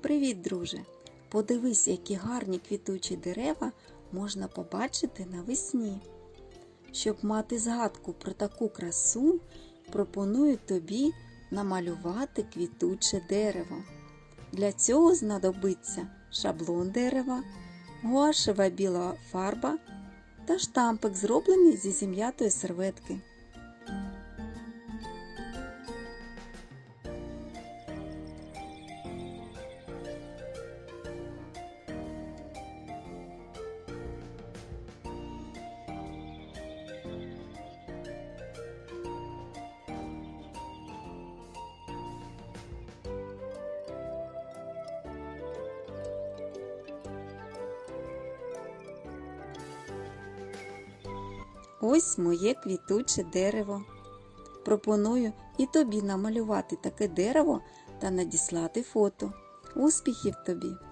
Привіт, друже! Подивись, які гарні квітучі дерева можна побачити навесні. Щоб мати згадку про таку красу, пропоную тобі намалювати квітуче дерево. Для цього знадобиться шаблон дерева, гуашева біла фарба та штампик, зроблений зі зім'ятої серветки. Ось моє квітуче дерево. Пропоную і тобі намалювати таке дерево та надіслати фото. Успіхів тобі!